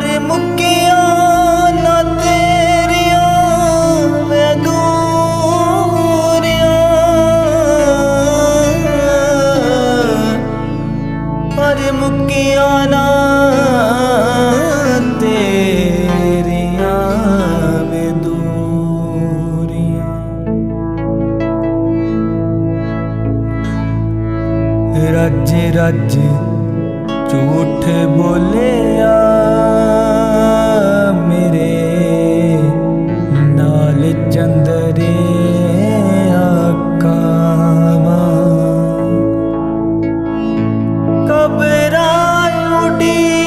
ਯਾਰ ਮੁੱਕਿਆ ਨਾ ਤੇਰੀਆਂ ਮੈਂ ਦੂਰੀਆਂ। ਪਰ ਮੁੱਕਿਆ ਨਾ ਰੱਜ ਰੱਜ ਝੂਠ ਬੋਲ ਚੰਦਰੇ ਆਕਾਮਾ। ਕਬਰਾਂ ਉਡੀ